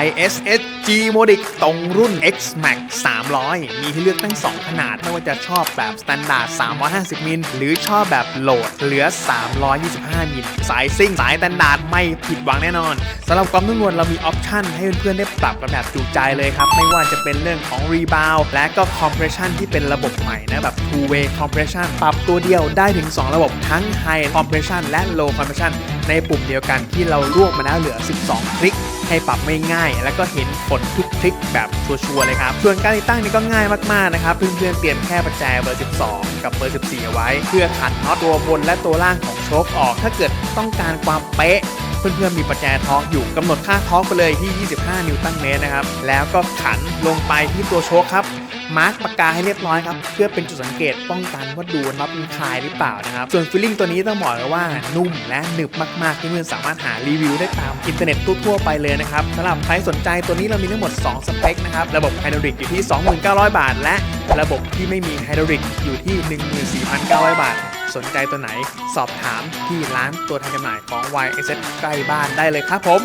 YSS G Modic ตรงรุ่น X Max 300 มีให้เลือกตั้ง 2 ขนาด ไม่ว่าจะชอบแบบ Standard 350 มิล หรือชอบแบบโหลดเหลือ 325 มิล สายซิ่ง สาย Standard ไม่ผิดหวังแน่นอนสำหรับความนุ่มนวลเรามีออปชั่นให้เพื่อนๆได้ปรับกันแบบจุใจเลยครับ ไม่ว่าจะเป็นเรื่องของ Rebound และก็ Compression ที่เป็นระบบใหม่นะแบบ Two Way Compression ปรับตัวเดียวได้ถึง 2 ระบบทั้ง High Compression และ Low Compression ในปุ่มเดียวกันที่เรารวบมาแล้วเหลือ 12 คลิก ให้ปรับไม่ง่าย แล้วก็เห็นผลทุกทริกแบบชัวร์ๆเลยครับ ส่วนการติดตั้งนี่ก็ง่ายมากๆนะครับ เพื่อนๆเตรียมแค่ประแจเบอร์ 12 กับเบอร์ 14 เอาไว้ เพื่อขัดน็อตตัวบนและตัวล่างของโชคออก ถ้าเกิดต้องการความเป๊ะ เพื่อนๆมีประแจทอกอยู่กำหนดค่าทอกไปเลยที่ 25 นิวตันเมตรนะครับ แล้วก็ขันลงไปที่ตัวโชคครับ มาร์กปากกาให้เรียบร้อยครับ เพื่อเป็นจุดสังเกตป้องกันว่าดูน็อตมันคลายหรือเปล่านะครับ ส่วนฟิลลิ่งตัวนี้ต้องบอกเลยว่านุ่มและหนึบมากๆที่เพื่อนสามารถหารีวิวได้ตามอินเทอร์เน็ตทั่วๆไปเลยนะครับสำหรับใครสนใจตัวนี้เรามีทั้งหมด 2 สเปคนะครับ ระบบไฮดรอลิกอยู่ที่ 29,000 บาท และระบบที่ไม่มีไฮดรอลิกอยู่ที่ 14,900 บาท สนใจตัวไหนสอบถามที่ร้านตัวแทนจำหน่ายของ YSS ใกล้บ้านได้เลยครับผม